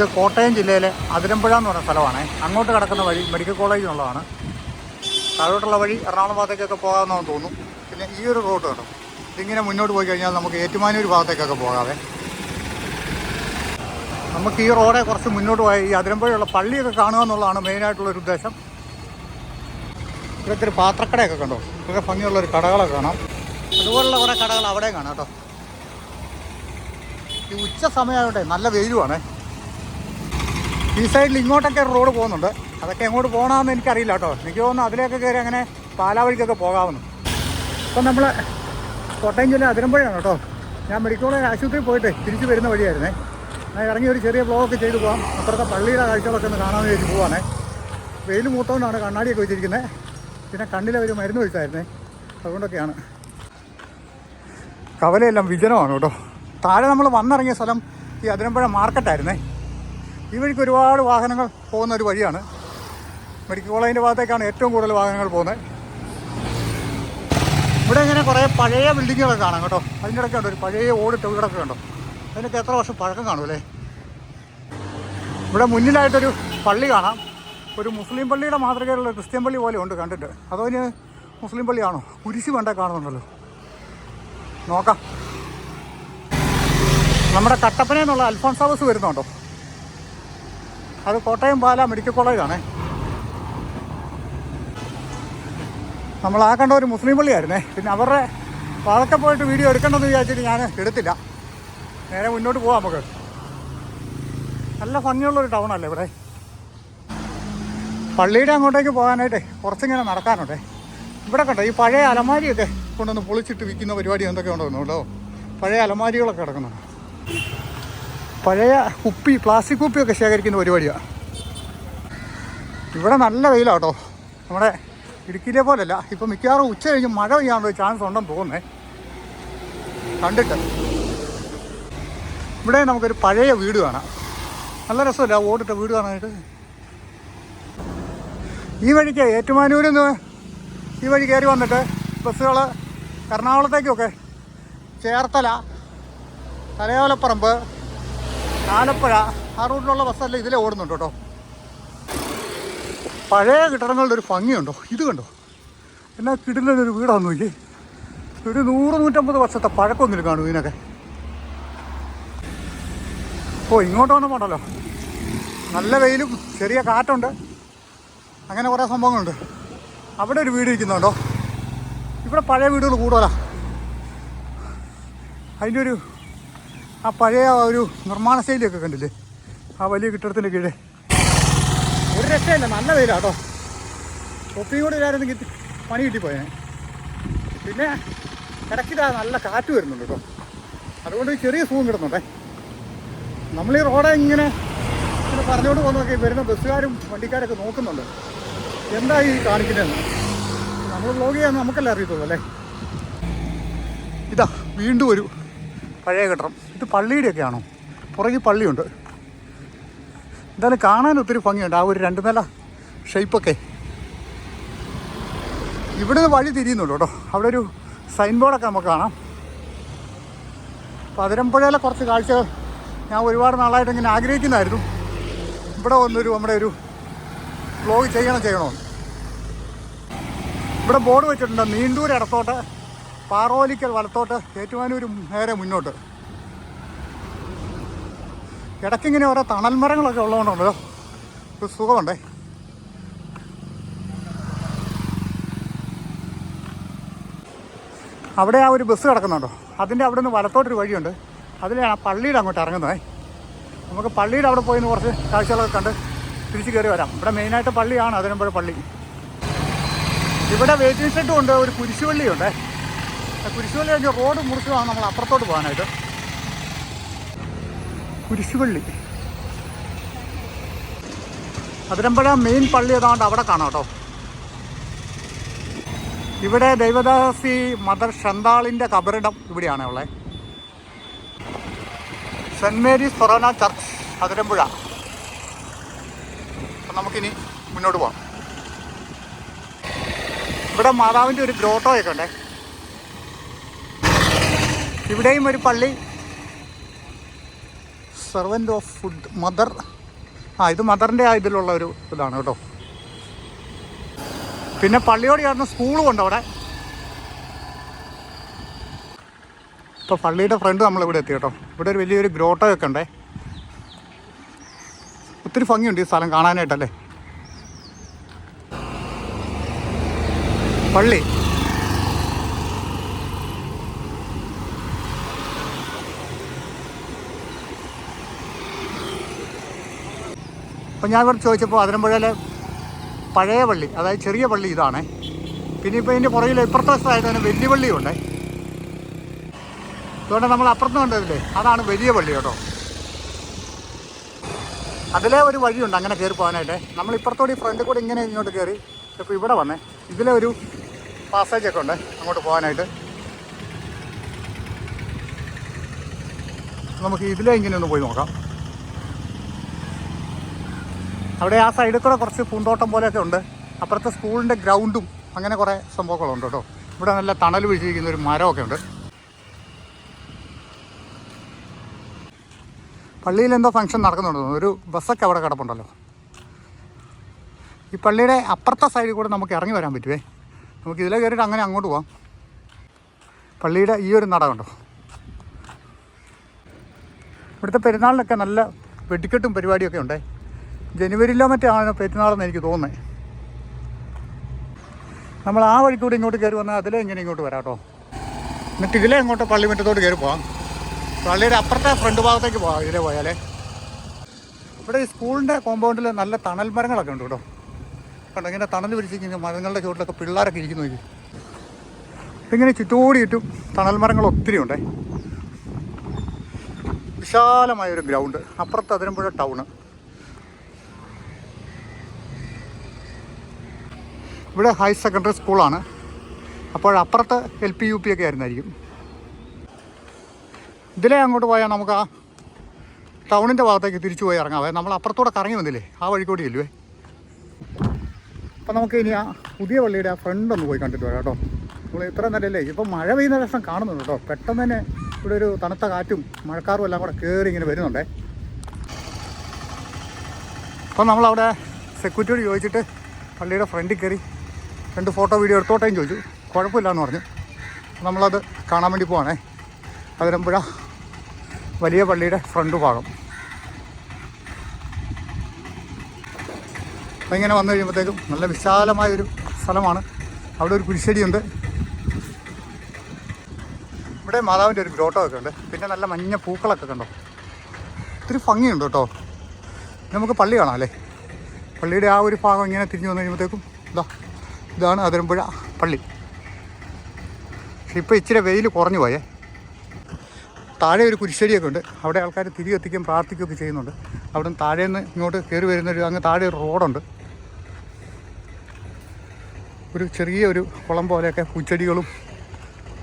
ഇത് കോട്ടയം ജില്ലയിലെ അതിരമ്പുഴ എന്ന് പറയുന്ന സ്ഥലമാണ്. അങ്ങോട്ട് കിടക്കുന്ന വഴി മെഡിക്കൽ കോളേജ് എന്നുള്ളതാണ് താഴോട്ടുള്ള വഴി എറണാകുളം ഭാഗത്തേക്കൊക്കെ പോകാമെന്നാണ് തോന്നുന്നു. പിന്നെ ഈ ഒരു റോഡ് കേട്ടോ. ഇതിങ്ങനെ മുന്നോട്ട് പോയി കഴിഞ്ഞാൽ നമുക്ക് ഏറ്റുമാനൂർ ഭാഗത്തേക്കൊക്കെ പോകാവേ. നമുക്ക് ഈ റോഡെ കുറച്ച് മുന്നോട്ട് പോയി ഈ അതിരമ്പുഴയുള്ള പള്ളിയൊക്കെ കാണുക എന്നുള്ളതാണ് മെയിനായിട്ടുള്ളൊരു ഉദ്ദേശം. ഇവിടുത്തെ ഒരു പാത്രക്കടയൊക്കെ കണ്ടോ? ഇതൊക്കെ ഭംഗിയുള്ള ഒരു കടകളൊക്കെ കാണാം. അതുപോലുള്ള കുറേ കടകൾ അവിടെയും കാണാം കേട്ടോ. ഈ ഉച്ച സമയമായോട്ടെ നല്ല വെയിലുമാണേ ഈ സൈഡിൽ ഇങ്ങോട്ടൊക്കെ റോഡ് പോകുന്നുണ്ട്. അതൊക്കെ എങ്ങോട്ട് പോകണമെന്ന് എനിക്കറിയില്ല കേട്ടോ. എനിക്ക് തോന്നുന്നു അതിലേക്ക് കയറി അങ്ങനെ പാലാ വഴിക്കൊക്കെ പോകാമെന്ന് ഇപ്പം നമ്മൾ കോട്ടയം ജില്ല അതിരമ്പുഴയാണ് കേട്ടോ. ഞാൻ മെഡിക്കൽ കോളേജ് ആശുപത്രിയിൽ പോയിട്ട് തിരിച്ചു വരുന്ന വഴിയായിരുന്നേ. ഞാൻ ഇറങ്ങി ഒരു ചെറിയ ബ്ലോഗൊക്കെ ചെയ്ത് പോകാം അപ്പുറത്തെ പള്ളിയുടെ കാഴ്ചകളൊക്കെ ഒന്ന് കാണാമെന്ന് വേണ്ടി പോവാണേ. വെയിൽ മൂത്തോണ്ടാണ് കണ്ണാടിയൊക്കെ വെച്ചിരിക്കുന്നത് പിന്നെ കണ്ണിലെ ഒരു മരുന്ന് വെച്ചായിരുന്നേ. അതുകൊണ്ടൊക്കെയാണ്. കവലയെല്ലാം വിജനമാണ് കേട്ടോ. താഴെ നമ്മൾ വന്നിറങ്ങിയ സ്ഥലം ഈ അതിരമ്പുഴ മാർക്കറ്റായിരുന്നേ. ഈ വഴിക്ക് ഒരുപാട് വാഹനങ്ങൾ പോകുന്ന ഒരു വഴിയാണ്. മെഡിക്കൽ കോളേജിന്റെ ഭാഗത്തേക്കാണ് ഏറ്റവും കൂടുതൽ വാഹനങ്ങൾ പോകുന്നത്. ഇവിടെ ഇങ്ങനെ കുറേ പഴയ ബിൽഡിങ്ങുകളൊക്കെ കാണാം കേട്ടോ. അതിന്റെ ഇടയ്ക്ക് ഒരു പഴയ ഓടിട്ട വീടൊക്കെ കണ്ടോ. അതിനൊക്കെ എത്ര വർഷം പഴക്കം കാണുമല്ലേ ഇവിടെ മുന്നിലായിട്ടൊരു പള്ളി കാണാം. ഒരു മുസ്ലിം പള്ളിയുടെ മാതൃകയിലുള്ള ക്രിസ്ത്യൻ പള്ളി പോലെ ഉണ്ട് കണ്ടിട്ട്. അതോ ഇനി മുസ്ലിം പള്ളിയാണോ? കുരിശ് വേണ്ട കാണുന്നുണ്ടല്ലോ. നോക്കാം. നമ്മുടെ കട്ടപ്പനയിൽ നിന്നുള്ള അൽഫോൺസ് വരുന്നുണ്ടോ? അത് കോട്ടയം പാല മെഡിക്കൽ കോളേജാണേ. നമ്മൾ ആ കണ്ട ഒരു മുസ്ലിം പള്ളിയായിരുന്നേ. പിന്നെ അവരുടെ അതൊക്കെ പോയിട്ട് വീഡിയോ എടുക്കണമെന്ന് വിചാരിച്ചിട്ട് ഞാൻ എടുത്തില്ല. നേരെ മുന്നോട്ട് പോവാം നമുക്ക്. നല്ല ഭംഗിയുള്ളൊരു ടൗണല്ലേ ഇവിടെ? പള്ളിയുടെ അങ്ങോട്ടേക്ക് പോകാനായിട്ടേ കുറച്ചിങ്ങനെ നടക്കാനുണ്ടേ. ഇവിടെ കണ്ടോ ഈ പഴയ അലമാരിയൊക്കെ കൊണ്ടുവന്ന് പൊളിച്ചിട്ട് വിൽക്കുന്ന പരിപാടി എന്തൊക്കെ ഉണ്ടോ പഴയ അലമാരികളൊക്കെ കിടക്കുന്നുണ്ട്. പഴയ കുപ്പി പ്ലാസ്റ്റിക് കുപ്പിയൊക്കെ ശേഖരിക്കുന്ന പരിപാടിയാണ് ഇവിടെ നല്ല വെയിലാണ് കേട്ടോ നമ്മുടെ ഇടുക്കിയിലെ പോലെയല്ല ഇപ്പം മിക്കവാറും ഉച്ച കഴിഞ്ഞ് മഴ പെയ്യാനുള്ള ചാൻസ് ഉണ്ടെന്ന് തോന്നുന്നേ. കണ്ടിട്ട്. ഇവിടെ നമുക്കൊരു പഴയ വീട് കാണാം. നല്ല രസമല്ല ഓടിട്ട വീട് കാണാനായിട്ട്? ഈ വഴിക്ക് ഏറ്റുമാനൂരിൽ നിന്ന് ഈ വഴി കയറി വന്നിട്ട് ബസ്സുകൾ എറണാകുളത്തേക്കൊക്കെ ചേർത്തല തലയോലപ്പറമ്പ് ആലപ്പുഴ ആ റൂട്ടിലുള്ള ബസ്സല്ല ഇതിലെ ഓടുന്നുണ്ട് കേട്ടോ. പഴയ കെട്ടിടങ്ങളുടെ ഒരു ഭംഗിയുണ്ടോ ഇത് കണ്ടോ? എന്നാ കിടിലൊരു വീടാന്ന് നോക്കി ഒരു നൂറ് നൂറ്റമ്പത് വർഷത്തെ പഴക്കമൊന്നും കാണും ഇതിനൊക്കെ. ഓ ഇങ്ങോട്ട് വന്നു പോണ്ടല്ലോ. നല്ല വെയിലും ചെറിയ കാറ്റുണ്ട്. അങ്ങനെ കുറേ സംഭവങ്ങളുണ്ട്. അവിടെ ഒരു വീട് ഇരിക്കുന്നുണ്ടോ? ഇവിടെ പഴയ വീടുകൾ കൂടുതലാണ് അതിന്റെ ഒരു ആ പഴയ ഒരു നിർമ്മാണ ശൈലിയൊക്കെ കണ്ടില്ലേ? ആ വലിയ കെട്ടിടത്തിന്റെ കീഴേ. ഒരു രക്ഷയില്ല നല്ല വെയിലാട്ടോ തൊപ്പിയും കൂടി കിട്ടി പണി കിട്ടിപ്പോയേ. പിന്നെ ഇടയ്ക്കിതാ നല്ല കാറ്റ് വരുന്നുണ്ട് കേട്ടോ അതുകൊണ്ട് ചെറിയ സുഖം കിടന്നുണ്ടേ നമ്മൾ ഈ റോഡ് ഇങ്ങനെ ഇങ്ങനെ പറഞ്ഞുകൊണ്ട് പോകുന്നതൊക്കെ വരുന്ന ബസ്സുകാരും വണ്ടിക്കാരൊക്കെ നോക്കുന്നുണ്ട്. എന്താ ഈ കാണിക്കുന്നതെന്ന്? നമ്മൾ ബ്ലോഗ് ചെയ്യാൻ നമുക്കല്ലേ അറിയത്തുള്ളൂ അല്ലേ? ഇതാ വീണ്ടും ഒരു പഴയ കെട്ടിടം. ഇത് പള്ളിയുടെയൊക്കെ ആണോ പുറകിൽ പള്ളിയുണ്ട്. എന്തായാലും കാണാൻ ഒത്തിരി ഭംഗിയുണ്ട്. ആ ഒരു രണ്ട് നില ഷേപ്പൊക്കെ. ഇവിടെ വഴി തിരിയുന്നുള്ളൂ കേട്ടോ. അവിടെ ഒരു സൈൻ ബോർഡൊക്കെ നമുക്ക് കാണാം. പതിരമ്പുഴയിലെ കുറച്ച് കാഴ്ചകൾ ഞാൻ ഒരുപാട് നാളായിട്ട് ഇങ്ങനെ ആഗ്രഹിക്കുന്നതായിരുന്നു. ഇവിടെ വന്നൊരു നമ്മുടെ ഒരു വ്ലോഗ് ചെയ്യണം ചെയ്യണമെന്ന് ഇവിടെ ബോർഡ് വെച്ചിട്ടുണ്ട്. നീണ്ടൂർ ഇടത്തോട്ട് പാറോലിക്കൽ വലത്തോട്ട് ഏറ്റുമാനൂർ നേരെ മുന്നോട്ട്. ഇടയ്ക്കിങ്ങനെ ഓരോ തണൽ മരങ്ങളൊക്കെ ഉള്ളതുകൊണ്ടുണ്ടല്ലോ ഒരു സുഖമുണ്ടേ. അവിടെ ആ ഒരു ബസ് കിടക്കുന്നുണ്ടോ. അതിന്റെ അവിടെ നിന്ന് വലത്തോട്ടൊരു വഴിയുണ്ട്. അതിലാണ് ആ പള്ളിയുടെ അങ്ങോട്ട് ഇറങ്ങുന്നത്. നമുക്ക് പള്ളിയുടെ അവിടെ പോയി കുറച്ച് കാഴ്ചകളൊക്കെ കണ്ട് തിരിച്ചു കയറി വരാം. ഇവിടെ മെയിനായിട്ട് പള്ളിയാണ്. അതിനുമ്പോൾ പള്ളി. ഇവിടെ വെയിറ്റിംഗ് ഷെഡും ഉണ്ട് ഒരു കുരിശുപള്ളിയുണ്ടേ. കുരിശുപള്ളി കഴിഞ്ഞ് റോഡ് മുറിച്ചു വേണം നമ്മൾ അപ്പുറത്തോട്ട് പോകാനായിട്ട്. കുരിശുപള്ളി അതിരമ്പഴ മെയിൻ പള്ളി ഏതാണ്ട് അവിടെ കാണാം കേട്ടോ. ഇവിടെ ദൈവദാസി മദർ ഷന്താളിന്റെ കബറിടം ഇവിടെയാണ് ഉള്ളത്. Saint Mary's forane church Athirampuzha. അപ്പം നമുക്കിനി മുന്നോട്ട് പോകാം. ഇവിടെ മാതാവിന്റെ ഒരു ഗ്രോട്ടോയൊക്കെ ഉണ്ടേ. ഇവിടെയും ഒരു പള്ളി. സെർവന്റ് ഓഫ് ഫുഡ് മദർ ആ ഇത് മദറിന്റെ ആ ഇതിലുള്ള ഒരു ഇതാണ് കേട്ടോ. പിന്നെ പള്ളിയോട് ചേർന്ന് സ്കൂളും ഉണ്ട് അവിടെ. ഇപ്പോൾ പള്ളിയുടെ ഫ്രണ്ട് നമ്മളിവിടെ എത്തി കേട്ടോ. ഇവിടെ ഒരു വലിയൊരു ഗ്രോട്ടൊക്കെ ഉണ്ടേ. ഒത്തിരി ഭംഗിയുണ്ട് ഈ സ്ഥലം കാണാനായിട്ടല്ലേ? പള്ളി. അപ്പം ഞാൻ ഇവിടെ ചോദിച്ചപ്പോൾ അതിരമ്പുഴയിലെ പഴയ പള്ളി അതായത് ചെറിയ പള്ളി ഇതാണേ. പിന്നെ ഇപ്പോൾ ഇതിന്റെ പുറകിൽ ഇപ്പുറത്തെ സ്ഥലത്ത് തന്നെ വലിയ പള്ളിയുണ്ട്. അതുകൊണ്ട് നമ്മൾ അപ്പുറത്ത് കണ്ടതില്ലേ? അതാണ് വലിയ പള്ളി കേട്ടോ. അതിലെ ഒരു വഴിയുണ്ട് അങ്ങനെ കയറി പോകാനായിട്ട്. നമ്മൾ ഇപ്പുറത്തോടെ ഈ ഫ്രണ്ടിൽ കൂടെ ഇങ്ങനെ ഇങ്ങോട്ട് കയറി ഇപ്പോൾ ഇവിടെ വന്നേ ഇതിലെ ഒരു പാസേജ് ഒക്കെ ഉണ്ട് അങ്ങോട്ട് പോകാനായിട്ട്. നമുക്ക് ഇതിലെ ഇങ്ങനെ ഒന്ന് പോയി നോക്കാം. അവിടെ ആ സൈഡിൽ കൂടെ കുറച്ച് പൂന്തോട്ടം പോലെയൊക്കെ ഉണ്ട്. അപ്പുറത്തെ സ്കൂളിന്റെ ഗ്രൗണ്ടും അങ്ങനെ കുറേ സംഭവങ്ങളുണ്ട് കേട്ടോ. ഇവിടെ നല്ല തണൽ പിടിച്ചിരിക്കുന്ന ഒരു മരമൊക്കെ ഉണ്ട്. പള്ളിയിൽ എന്തോ ഫംഗ്ഷൻ നടക്കുന്നുണ്ട്. ഒരു ബസ്സൊക്കെ അവിടെ കിടപ്പുണ്ടല്ലോ. ഈ പള്ളിയുടെ അപ്പുറത്തെ സൈഡിൽ കൂടെ നമുക്ക് ഇറങ്ങി വരാൻ പറ്റുമേ നമുക്ക് ഇതിലെ കയറിയിട്ട് അങ്ങനെ അങ്ങോട്ട് പോവാം. പള്ളിയുടെ ഈ ഒരു നട കണ്ടോ? ഇവിടുത്തെ പെരുന്നാളിനൊക്കെ നല്ല വെടിക്കെട്ടും പരിപാടിയൊക്കെ ഉണ്ടേ. ജനുവരിയിലോ ആണ് പെരുന്നാളെന്ന് എനിക്ക് തോന്നുന്നത് നമ്മൾ ആ വഴി കൂടി ഇങ്ങോട്ട് കയറി വന്നാൽ അതിലേ ഇങ്ങനെ ഇങ്ങോട്ട് വരാം കേട്ടോ. എന്നിട്ട് ഇതിലേ ഇങ്ങോട്ട് പള്ളിമുറ്റത്തോട്ട് കയറി പോകാം പള്ളിയുടെ അപ്പുറത്തെ ഫ്രണ്ട് ഭാഗത്തേക്ക് പോവാം ഇതിലെ പോയാലേ. ഇവിടെ ഈ സ്കൂളിന്റെ കോമ്പൗണ്ടിൽ നല്ല തണൽ മരങ്ങളൊക്കെ ഉണ്ട് കേട്ടോ. കണ്ടോ ഇങ്ങനെ തണൽ പിടിച്ചിരിക്കുന്ന മരങ്ങളുടെ ചുവട്ടിലൊക്കെ പിള്ളേരൊക്കെ ഇരിക്കുന്നു നോക്കി ഇങ്ങനെ ചുറ്റോടി ചുറ്റും തണൽ മരങ്ങൾ ഒത്തിരി ഉണ്ടേ. വിശാലമായൊരു ഗ്രൗണ്ട്. അപ്പുറത്ത് അതിരമ്പുഴ ടൗണ്. ഇവിടെ ഹയർ സെക്കൻഡറി സ്കൂളാണ് അപ്പോൾ അപ്പുറത്ത് എൽ പി യു പി ഒക്കെ ആയിരുന്നായിരിക്കും. ഇതിലേ അങ്ങോട്ട് പോയാൽ നമുക്ക് ആ ടൗണിന്റെ ഭാഗത്തേക്ക് തിരിച്ചു പോയി ഇറങ്ങാവേ നമ്മൾ അപ്പുറത്തൂടെ കറങ്ങി വന്നില്ലേ? ആ വഴി ഇല്ലേ അപ്പം നമുക്ക് ഇനി ആ പുതിയ പള്ളിയുടെ ആ ഫ്രണ്ട് ഒന്ന് പോയി കണ്ടിട്ട് വരാം കേട്ടോ. നമ്മൾ ഇത്ര നല്ലല്ലേ ഇപ്പം മഴ പെയ്യുന്ന രസം കാണുന്നുണ്ട് കേട്ടോ. പെട്ടെന്ന് തന്നെ ഇവിടെ ഒരു തണുത്ത കാറ്റും മഴക്കാറും എല്ലാം കൂടെ കയറി ഇങ്ങനെ വരുന്നുണ്ടേ. അപ്പം നമ്മളവിടെ സെക്യൂരിറ്റിയോട് ചോദിച്ചിട്ട് പള്ളിയുടെ ഫ്രണ്ടിൽ കയറി. രണ്ട് ഫോട്ടോ വീഡിയോ എടുത്തോട്ടേയും ചോദിച്ചു. കുഴപ്പമില്ലെന്ന് പറഞ്ഞു. നമ്മളത് കാണാൻ വേണ്ടി പോവാണേ. അതിരമ്പുഴ വലിയ പള്ളിയുടെ ഫ്രണ്ട് ഭാഗം. ഇങ്ങനെ വന്നു കഴിയുമ്പോഴത്തേക്കും നല്ല വിശാലമായൊരു സ്ഥലമാണ്. അവിടെ ഒരു കുരിശടിയുണ്ട്. ഇവിടെ മാതാവിന്റെ ഒരു ഗ്രോട്ടോ ഒക്കെ ഉണ്ട്. പിന്നെ നല്ല മഞ്ഞ പൂക്കളൊക്കെ കണ്ടോ? ഒത്തിരി ഭംഗിയുണ്ട് കേട്ടോ. നമുക്ക് പള്ളി കാണാം അല്ലേ? പള്ളിയുടെ ആ ഒരു ഭാഗം ഇങ്ങനെ തിരിഞ്ഞു വന്നു കഴിയുമ്പോഴത്തേക്കും ഇതാ ഇതാണ് അതിരമ്പുഴ പള്ളി. പക്ഷെ ഇപ്പോൾ ഇച്ചിരി വെയിൽ കുറഞ്ഞു പോയേ. താഴെ ഒരു കുരിശ്ശേരിയൊക്കെ ഉണ്ട്. അവിടെ ആൾക്കാർ തിരി എത്തിക്കുകയും പ്രാർത്ഥിക്കുകയൊക്കെ ചെയ്യുന്നുണ്ട്. അവിടെ നിന്ന് താഴെ നിന്ന് ഇങ്ങോട്ട് കയറി വരുന്നൊരു അങ്ങ് താഴെ ഒരു റോഡുണ്ട്. ഒരു ചെറിയ ഒരു കുളം പോലെയൊക്കെ പൂച്ചെടികളും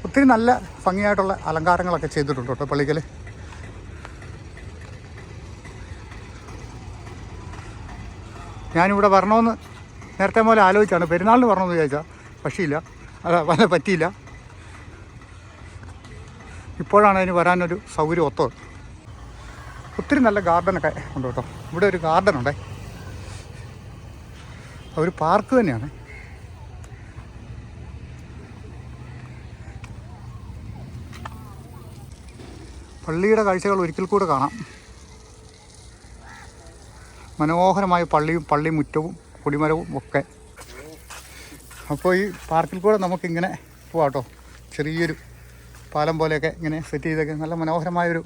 ഒത്തിരി നല്ല ഭംഗിയായിട്ടുള്ള അലങ്കാരങ്ങളൊക്കെ ചെയ്തിട്ടുണ്ട് കേട്ടോ പള്ളിക്കൽ ഞാനിവിടെ വരണമെന്ന് നേരത്തെ പോലെ ആലോചിച്ചാണ്. പെരുന്നാളിന് വരണമെന്ന് വിചാരിച്ചാൽ പക്ഷിയില്ല. അത് വല്ല പറ്റിയില്ല. ഇപ്പോഴാണ് അതിന് വരാനൊരു സൗകര്യം ഒത്തത്. ഒത്തിരി നല്ല ഗാർഡനൊക്കെ ഉണ്ട് കേട്ടോ. ഇവിടെ ഒരു ഗാർഡൻ ഉണ്ടേ ഒരു പാർക്ക് തന്നെയാണ്. പള്ളിയുടെ കാഴ്ചകൾ ഒരിക്കൽ കൂടെ കാണാം. മനോഹരമായ പള്ളിയും പള്ളി മുറ്റവും കൊടിമരവും ഒക്കെ. അപ്പോൾ ഈ പാർക്കിൽ കൂടെ നമുക്കിങ്ങനെ പോവാം കേട്ടോ ചെറിയൊരു പാലം പോലെയൊക്കെ ഇങ്ങനെ സെറ്റ് ചെയ്തൊക്കെ നല്ല മനോഹരമായൊരു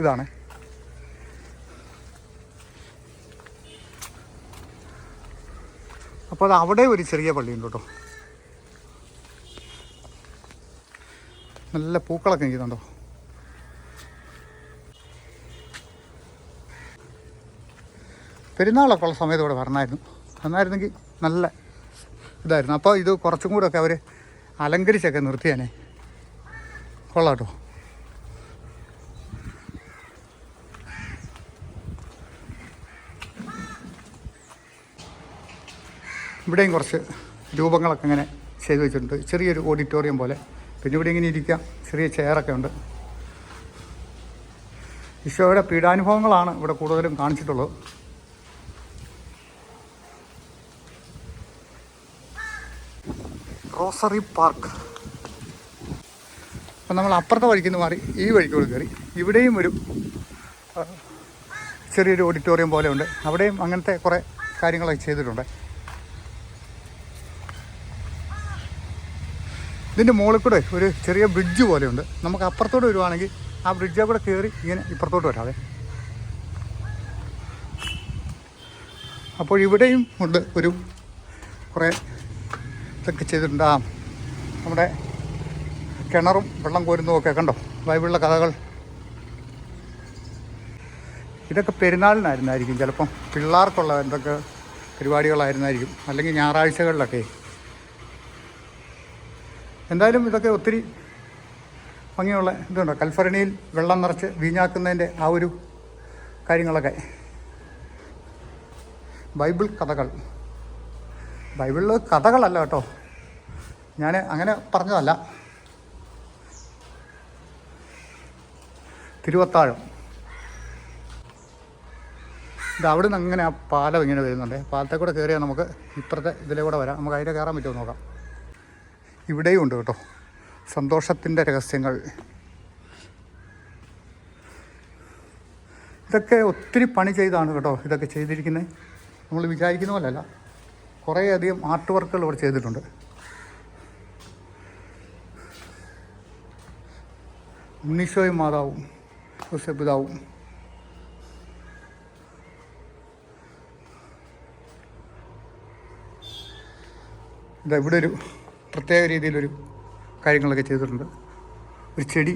ഇതാണ്. അപ്പോൾ അത് അവിടെ ഒരു ചെറിയ പള്ളിയുണ്ട് കേട്ടോ. നല്ല പൂക്കളൊക്കെ നിൽക്കുന്നുണ്ടോ പെരുന്നാളൊക്കെ ഉള്ള സമയത്ത് ഇവിടെ വരണമായിരുന്നു. വന്നായിരുന്നെങ്കിൽ നല്ല ഇതായിരുന്നു. അപ്പോൾ ഇത് കുറച്ചും കൂടെ ഒക്കെ അവർ അലങ്കരിച്ചൊക്കെ നിർത്തിയാനേ. കൊള്ളാം കേട്ടോ. ഇവിടെയും കുറച്ച് രൂപങ്ങളൊക്കെ ഇങ്ങനെ ചെയ്തു വെച്ചിട്ടുണ്ട്. ചെറിയൊരു ഓഡിറ്റോറിയം പോലെ. പിന്നെ ഇവിടെ ഇങ്ങനെ ഇരിക്കാം. ചെറിയ ചെയറൊക്കെ ഉണ്ട്. ഈശോയുടെ പീഡാനുഭവങ്ങളാണ് ഇവിടെ കൂടുതലും കാണിച്ചിട്ടുള്ളത്. റോസറി പാർക്ക് അപ്പം നമ്മൾ അപ്പുറത്തെ വഴിക്ക് നിന്ന് മാറി ഈ വഴിക്കൂടെ കയറി. ഇവിടെയും ഒരു ചെറിയൊരു ഓഡിറ്റോറിയം പോലെ ഉണ്ട് അവിടെയും അങ്ങനത്തെ കുറേ കാര്യങ്ങളൊക്കെ ചെയ്തിട്ടുണ്ട്. ഇതിന്റെ മുകളിൽ കൂടെ ഒരു ചെറിയ ബ്രിഡ്ജ് പോലെയുണ്ട്. നമുക്ക് അപ്പുറത്തോട്ട് വരുവാണെങ്കിൽ ആ ബ്രിഡ്ജിൽ കൂടെ കയറി ഇങ്ങനെ ഇപ്പുറത്തോട്ട് വരാതെ അപ്പോൾ ഇവിടെയും ഉണ്ട് ഒരു കുറേ ഇതൊക്കെ ചെയ്തിട്ടുണ്ട്. നമ്മുടെ കിണറും വെള്ളം കോരുന്നതും ഒക്കെ കണ്ടോ? ബൈബിളിലെ കഥകൾ. ഇതൊക്കെ പെരുന്നാളിനായിരുന്നായിരിക്കും ചിലപ്പം. പിള്ളേർക്കുള്ള എന്തൊക്കെ പരിപാടികളായിരുന്നായിരിക്കും. അല്ലെങ്കിൽ ഞായറാഴ്ചകളിലൊക്കെ. എന്തായാലും ഇതൊക്കെ ഒത്തിരി ഭംഗിയുള്ള ഇതുണ്ട്? കൽഫരണിയിൽ വെള്ളം നിറച്ച് വീഞ്ഞാക്കുന്നതിന്റെ ആ ഒരു കാര്യങ്ങളൊക്കെ. ബൈബിൾ കഥകൾ. ബൈബിളിൽ കഥകളല്ല കേട്ടോ. ഞാൻ അങ്ങനെ പറഞ്ഞതല്ല. തിരുവത്താഴം. ഇത് അവിടെ നിന്ന് അങ്ങനെ ആ പാലം ഇങ്ങനെ വരുന്നുണ്ട്. പാലത്തെ കൂടെ കയറിയാൽ നമുക്ക് ഇപ്പുറത്തെ ഇതിലെ കൂടെ വരാം. നമുക്ക് അതിന്റെ കയറാൻ പറ്റുമോ നോക്കാം. ഇവിടെയും ഉണ്ട് കേട്ടോ. സന്തോഷത്തിന്റെ രഹസ്യങ്ങൾ. ഇതൊക്കെ ഒത്തിരി പണി ചെയ്താണ് കേട്ടോ. ഇതൊക്കെ ചെയ്തിരിക്കുന്നത് നമ്മൾ വിചാരിക്കുന്ന പോലെയല്ല. കുറേയധികം ആർട്ട് വർക്കുകൾ ഇവിടെ ചെയ്തിട്ടുണ്ട്. ഉണ്ണീശോയും മാതാവും പിതാവും. ഇതാ ഇവിടെ ഒരു പ്രത്യേക രീതിയിലൊരു കാര്യങ്ങളൊക്കെ ചെയ്തിട്ടുണ്ട്. ഒരു ചെടി.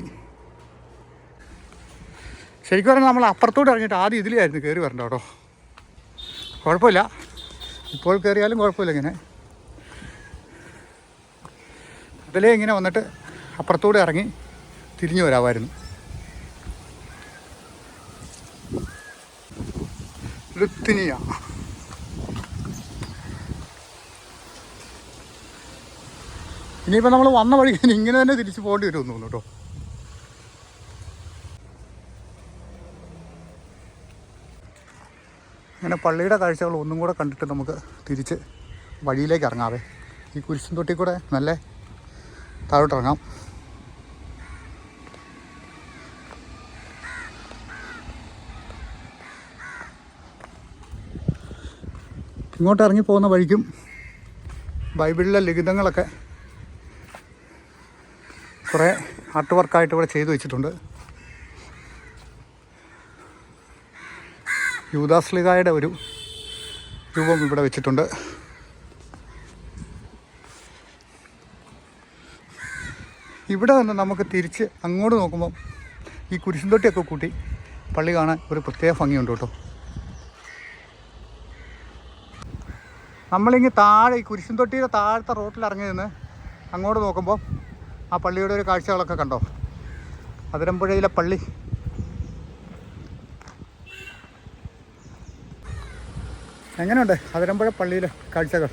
ശരിക്കും പറഞ്ഞാൽ നമ്മൾ അപ്പുറത്തോട്ട് ഇറങ്ങിയിട്ട് ആദ്യം ഇതിലായിരുന്നു കയറി വരണ്ട കേട്ടോ. കുഴപ്പമില്ല. ഇപ്പോൾ കയറിയാലും കുഴപ്പമില്ല ഇങ്ങനെ. അതിലേ ഇങ്ങനെ വന്നിട്ട് അപ്പുറത്തൂടെ ഇറങ്ങി തിരിഞ്ഞു വരാമായിരുന്നു. ലുത്തിനിയ. ഇനിയിപ്പോൾ നമ്മൾ വന്ന വഴി ഇങ്ങനെ തന്നെ തിരിച്ചു പോകേണ്ടി വരുമെന്ന് തോന്നുന്നു കേട്ടോ. അങ്ങനെ പള്ളിയുടെ കാഴ്ചകൾ ഒന്നും കൂടെ കണ്ടിട്ട് നമുക്ക് തിരിച്ച് വഴിയിലേക്ക് ഇറങ്ങാവേ. ഈ കുരിശും തൊട്ടി കൂടെ നല്ല താഴോട്ട് ഇറങ്ങാം ഇങ്ങോട്ട് ഇറങ്ങി പോകുന്ന വഴിക്കും ബൈബിളിലെ ലിഖിതങ്ങളൊക്കെ കുറേ ആർട്ട് വർക്കായിട്ട് ഇവിടെ ചെയ്തു വെച്ചിട്ടുണ്ട്. യൂദാസ്ലികായുടെ ഒരു രൂപം ഇവിടെ വെച്ചിട്ടുണ്ട്. ഇവിടെ നിന്ന് നമുക്ക് തിരിച്ച് അങ്ങോട്ട് നോക്കുമ്പം ഈ കുരിശുംതൊട്ടിയൊക്കെ കൂട്ടി പള്ളി കാണാൻ ഒരു പ്രത്യേക ഭംഗിയുണ്ട് കേട്ടോ. നമ്മളിങ്ങ് താഴെ ഈ കുരിശുംതൊട്ടിയുടെ താഴത്തെ റോട്ടിൽ ഇറങ്ങി നിന്ന് അങ്ങോട്ട് നോക്കുമ്പോൾ ആ പള്ളിയുടെ ഒരു കാഴ്ചകളൊക്കെ കണ്ടോ? അതിരമ്പുഴയിലെ പള്ളി. എങ്ങനെയുണ്ട്? അതിരമ്പുഴ പള്ളിയിലെ കാഴ്ചകൾ.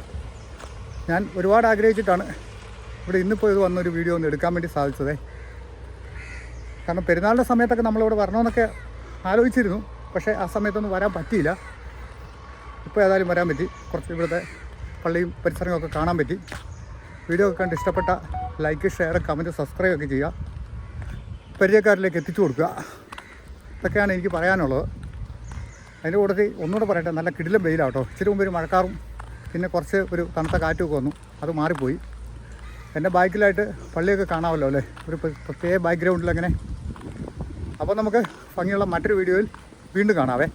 ഞാൻ ഒരുപാട് ആഗ്രഹിച്ചിട്ടാണ് ഇവിടെ ഇന്നിപ്പോൾ ഇത് വന്നൊരു വീഡിയോ ഒന്ന് എടുക്കാൻ വേണ്ടി സാധിച്ചതേ. കാരണം പെരുന്നാളിന്റെ സമയത്തൊക്കെ നമ്മളിവിടെ വരണമെന്നൊക്കെ ആലോചിച്ചിരുന്നു. പക്ഷേ ആ സമയത്തൊന്നും വരാൻ പറ്റിയില്ല. ഇപ്പോൾ ഏതായാലും വരാൻ പറ്റി. കുറച്ച് ഇവിടുത്തെ പള്ളിയും പരിസരവും ഒക്കെ കാണാൻ പറ്റി. വീഡിയോ ഒക്കെ കണ്ട് ഇഷ്ടപ്പെട്ട ലൈക്ക് ഷെയർ കമന്റ് സബ്സ്ക്രൈബ് ഒക്കെ ചെയ്യുക. പരിചയക്കാരിലേക്ക് എത്തിച്ചു കൊടുക്കുക. ഇതൊക്കെയാണ് എനിക്ക് പറയാനുള്ളത്. അതിന്റെ കൂട്ടത്തിൽ ഒന്നുകൂടെ പറയട്ടെ നല്ല കിടിലം വെയിലാട്ടോ. ഇച്ചിരി മുമ്പ് ഒരു മഴക്കാറും പിന്നെ കുറച്ച് ഒരു തണുത്ത കാറ്റുമൊക്കെ വന്നു. അത് മാറിപ്പോയി. എന്റെ ബാക്കിലായിട്ട് പള്ളിയൊക്കെ കാണാമല്ലോ അല്ലേ? ഒരു പ്ര- പ്രത്യേക ബാക്ക്ഗ്രൗണ്ടിൽ അങ്ങനെ. അപ്പോൾ നമുക്ക് ഭംഗിയുള്ള മറ്റൊരു വീഡിയോയിൽ വീണ്ടും കാണാവേ.